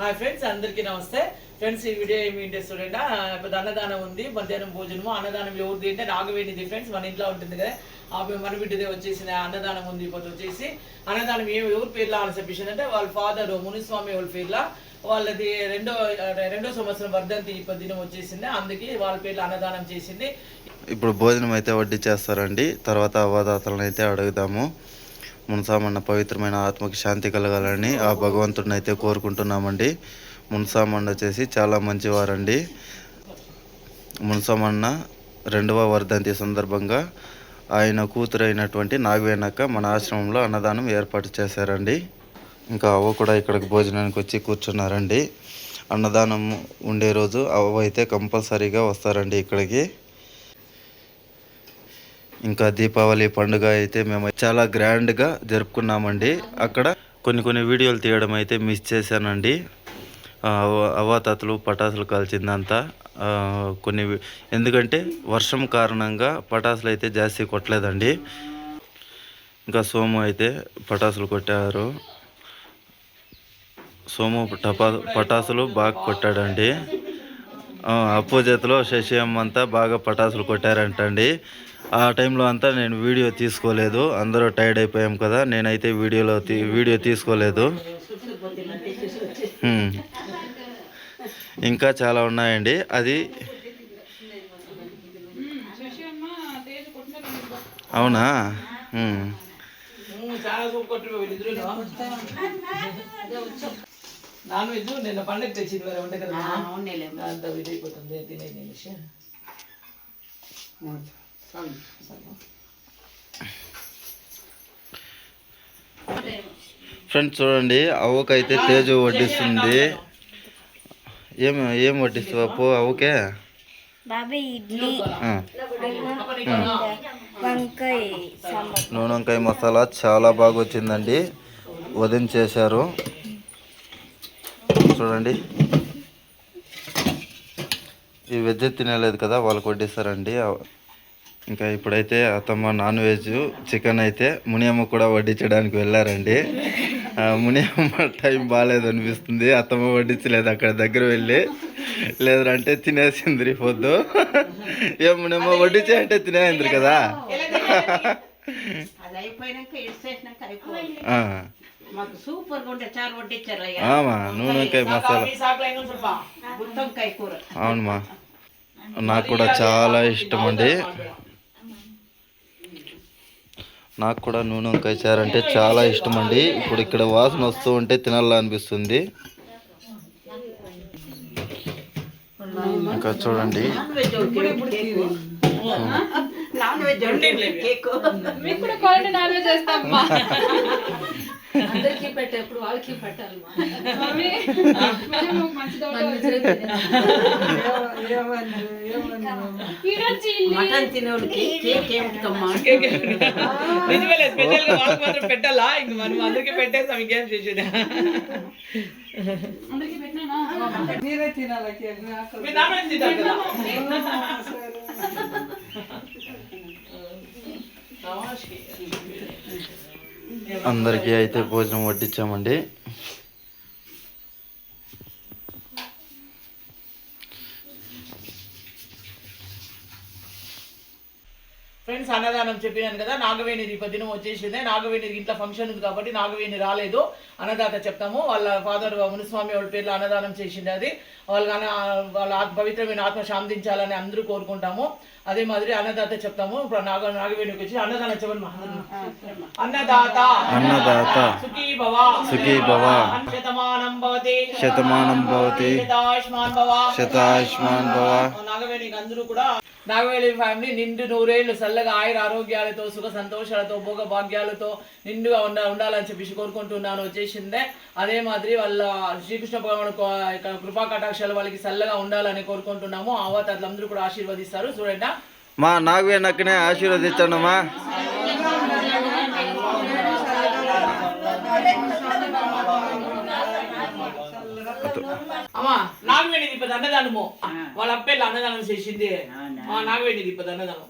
Hi friends అందరికీ నమస్తే. Friends ఈ వీడియో ఏమిటి చూడండి. ఇప్పుడు అన్నదానం ఉంది మధ్యాహ్నం భోజనము. అన్నదానం ఎవరిది అంటే నాగవేణిది ఫ్రెండ్స్ మన ఇంట్లో ఉంటుంది కదా. ఆ మన బిడ్డదే వచ్చేసిన అన్నదానం ఉంది ఇప్పుడు వచ్చేసి. అన్నదానం ఏమి ఎవరి పేర్లా అని చెప్పేసి అంటే వాళ్ళ ఫాదర్ మునిస్వామి వాళ్ళ పేర్లా. వాళ్ళది రెండో రెండో సంవత్సరం వర్ధంతి ఇప్పుడు దినం వచ్చేసింది. అందుకే వాళ్ళ పేర్లు అన్నదానం చేసింది. ఇప్పుడు భోజనం అయితే వడ్డీ చేస్తారండి. తర్వాత అవ్వదాతలను అయితే అడుగుదాము. మున్సామన్న పవిత్రమైన ఆత్మకి శాంతి కలగాలని ఆ భగవంతుడిని అయితే కోరుకుంటున్నామండి. మున్సామన్న వచ్చేసి చాలా మంచివారండి. మున్సామన్న రెండవ వర్ధంతి సందర్భంగా ఆయన కూతురైనటువంటి నాగవేణక్క మన ఆశ్రమంలో అన్నదానం ఏర్పాటు చేశారండి. ఇంకా అవ్వ కూడా ఇక్కడికి భోజనానికి వచ్చి కూర్చున్నారండి. అన్నదానం ఉండే రోజు అవ్వ అయితే కంపల్సరీగా వస్తారండి ఇక్కడికి. ఇంకా దీపావళి పండుగ అయితే మేము చాలా గ్రాండ్గా జరుపుకున్నామండి. అక్కడ కొన్ని కొన్ని వీడియోలు తీయడం అయితే మిస్ చేశానండి. ఆ, అవ్వ- అవ్వాతాతలు పటాసులు కాల్చిందంతా. కొన్ని ఎందుకంటే వర్షం కారణంగా పటాసులు అయితే జాస్తి కొట్టలేదండి. ఇంకా సోము అయితే పటాసులు కొట్టారు. సోము టపా పటాసులు బాగా కొట్టాడండి. అప్పు చేతిలో శశియమ్మ అంతా బాగా పటాసులు కొట్టారంటండి. ఆ టైంలో అంతా నేను వీడియో తీసుకోలేదు. అందరూ టైర్డ్ అయిపోయాం కదా. నేనైతే వీడియోలో తీ- వీడియో తీసుకోలేదు. ఇంకా చాలా ఉన్నాయండి. అది అవునా? నాన్ వెజ్ నిన్న పండుగ తెచ్చింది వంట కదా అయిపోతుంది తినేది నిమిషం ఫ్రెండ్స్ చూడండి అవ్వకైతే తేజు వడ్డిస్తుంది. ఏం ఏం వడ్డిస్తావు అప్పు? అవ్వకే బాబాయ్ ఇడ్లీ ఆ. వంకాయ సాంబార్. నూనె వంకాయ మసాలా చాలా బాగా వచ్చిందండి. వదిన చేశారు చూడండి. ఈ వెజ్ తినలేదు కదా వాళ్ళకి వడ్డిస్తారండి. ఇంకా ఇప్పుడైతే అత్తమ్మ నాన్ వెజ్ చికెన్ అయితే మునియమ్మ కూడా వడ్డించడానికి వెళ్ళారండి. మునియమ్మ టైం బాగాలేదు అనిపిస్తుంది. అత్తమ్మ వడ్డించలేదు అక్కడ దగ్గర వెళ్ళి. లేదంటే తినేసింది పొద్దు. ఏ మునియమ్మ వడ్డించే అంటే తినేసింది కదా. నూనెకాయ మసాలా. అవునమ్మా. నాకు కూడా చాలా ఇష్టం అండి. నాకు కూడా నూనె వంకాయ చారు అంటే చాలా ఇష్టం అండి ఇప్పుడు ఇక్కడ వాసన వస్తూ ఉంటే తినాలనిపిస్తుంది. ఇంకా చూడంండి. Non veg cake non veg cake మీకు కూడా క్వాలిటీ నాన్ వెజ్ చేస్తామ్మా అందరికీ పెట్టేప్పుడు వాళ్ళకి పెట్టాలి మా. మమ్మీ మేము మంచి దొంగ ఈరోజు ఇల్లు మటన్ తినేవాడికి కేక్ ఏమిటికమ్మా? నిజమేలే స్పెషల్గా వాళ్ళకి మాత్రం పెట్టాలా? ఇంక మనం అందరికీ పెట్టేస్తాం ఇంకేం చేసేది? అందరికీ పెట్టినానా? మీరు నాన్ వెజ్ తింటారు కదా? అందరికీ అయితే భోజనం వడ్డించామండి ఫ్రెండ్స్ అన్నదానం చెప్పినాను కదా నాగవేణి దినం వచ్చేసింది. నాగవేణి ఇంట్లో ఫంక్షన్ ఉంది కాబట్టి నాగవేణి రాలేదు. అన్నదాత చెప్తాము. వాళ్ళ ఫాదర్ మునిస్వామి వాళ్ళ పేర్లు అన్నదానం చేసింది అది. వాళ్ళ వాళ్ళ ఆత్మ పవిత్రమైన ఆత్మ శాంతించాలని అందరూ కోరుకుంటాము. అదే మాదిరి అన్నదాత చెప్తాము. ఇప్పుడు నాగ నాగవేణికి వచ్చి అన్నదానం చెప్పండి అన్నదాత. అన్నదాత. సుఖీ భవ. సుఖీ భవ. శతమానం భవతి. శతమానం భవతి. శతాయుష్మాన్ భవ. శతాయుష్మాన్ భవ. నాగవేణికి అందరూ కూడా నాగవేణి ఫ్యామిలీ నిండు నూరేళ్ళు చల్లగా ఆయుర ఆరోగ్యాలతో సుఖ సంతోషాలతో భోగ భాగ్యాలతో నిండుగా ఉండ ఉండాలని చెప్పేసి కోరుకుంటున్నాను. వచ్చేసిందే. అదే మాదిరి వాళ్ళ శ్రీకృష్ణ భగవాన్ కృపా కటాక్షాలు వాళ్ళకి చల్లగా ఉండాలని కోరుకుంటున్నాము. అవతారులందరూ కూడా ఆశీర్వదిస్తారు. చూడండి. మా నాగవేణక్కనే ఆశీర్వదించండమ్మా అమ్మా నాగవేణి దీపది అన్నదానము. వాళ్ళ అప్పేళ్ళ అన్నదానం చేసింది. మా నాగవేణి దీపది అన్నదానం.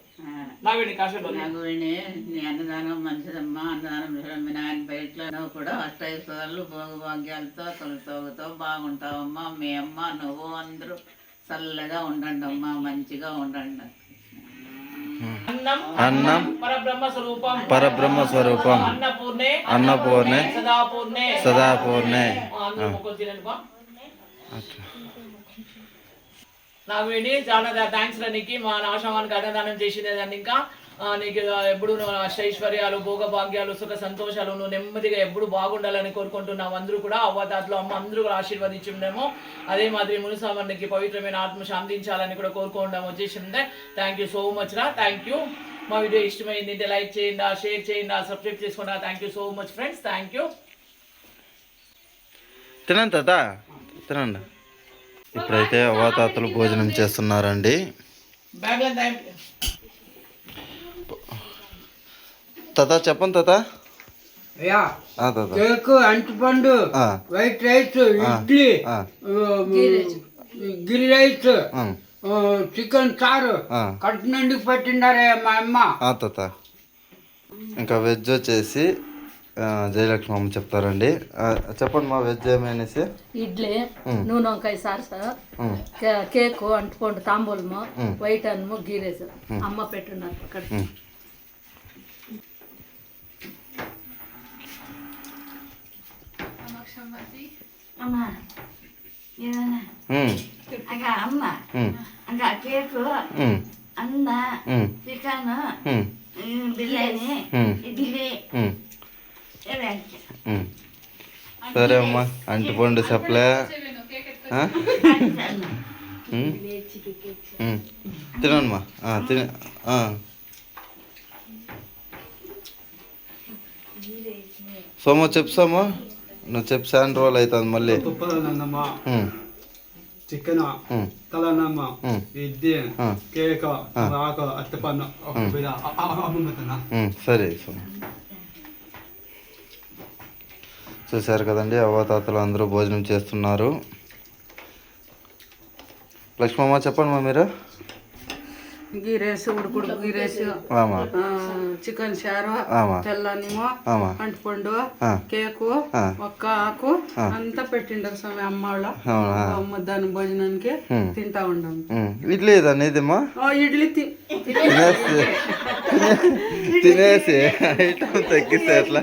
నాగవేణి నాకు విని నీ అన్నదానం మంచిదమ్మా అన్నదానం మీ నాయన బయటలో కూడా అష్టైశ్వర్యాలు భోగభాగ్యాలతో తొలతోగుతో బాగుంటావమ్మా మీ అమ్మ నువ్వు అందరూ చల్లగా ఉండండి అమ్మా మంచిగా ఉండండి. అన్నం అన్నం పరబ్రహ్మ స్వరూపం. పరబ్రహ్మ స్వరూపం. అన్నపూర్ణే. అన్నపూర్ణే. సదాపూర్ణే. సదాపూర్ణే. ఆ, అందరూ మొక్కలు తినండి బా నాకు విని చాలా థ్యాంక్స్ రా నీకు. మా ఆశ్రమానికి అన్నదానం చేసింది దాన్ని ఇంకా. నీకు ఎప్పుడు ఐశ్వర్యాలు అష్టైశ్వర్యాలు భోగభాగ్యాలు సుఖ సంతోషాలు నువ్వు నెమ్మదిగా ఎప్పుడు బాగుండాలని కోరుకుంటున్నావు. అందరూ కూడా అవ్వదాతలు అమ్మ అందరూ కూడా ఆశీర్వదించి ఆశీర్వదించుండేమో. అదే మాదిరి మునుసామనికి పవిత్రమైన ఆత్మ శాంతించాలని కూడా కోరుకోవడం వచ్చేసిందే. థ్యాంక్ యూ సో మచ్ రా. థ్యాంక్ యూ మా వీడియో ఇష్టమైంది అంటే లైక్ చేయండి షేర్ చేయండి సబ్స్క్రైబ్ చేసుకోండి thank you so much friends thank you తినండి తాత. తినండి. ఇప్పుడైతే అవాతాతలు భోజనం చేస్తున్నారండి. తాత చెప్పండి తాత. కేక్ అంటిపండు వైట్ రైస్ ఇడ్లీ గిరి రైస్ చికెన్ చారు. ఆ. కడుపు నుండి పెట్టిండారే మా అమ్మ. తాత. ఇంకా వెజ్ వచ్చేసి జయలక్ష్మి అమ్మ చెప్తారండి. చెప్పండి మా వెజ్ ఏమనేసి ఇడ్లీ నూనె వంకాయ సార్స కేకు అంటుకోండి తాంబూలము. వైట్ అన్నము గీరేజ్ అమ్మ పెట్టున్నారు అక్కడ. అమ్మ కేకు అన్న చికెన్ బిర్యానీ ఇడ్లీ. సరే అమ్మా అంటిపండు చెప్పలే. తినమ్మా తిన. సోమో చెప్పు సోమో నువ్వు చెప్పు చాలా రోజులు అవుతుంది మళ్ళీ చికెన్ తలనమ్మ ఇడ్లీ. కేక్. ఆకు అత్తపన్ను సరే సోమ చూశారు కదండి అవ్వతాతలు అందరూ భోజనం చేస్తున్నారు. లక్ష్మమ్మ చెప్పండి మా మీరు. గీరేసి ఉడుకుడు గీరేసి ఆమా. చికెన్ చారు తెల్లనిమో ఆమా. అంటుపండు. కేకు. ఒక్క ఆకు అంతా పెట్టిండారు స్వామి అమ్మ అమ్మ దాని భోజనానికి. తింటా ఉండం. ఇడ్లీ ఇదమ్మా ఇడ్లీ తినేసి తినే- తినేసి ఐటమ్ తగ్గిస్తే ఎట్లా?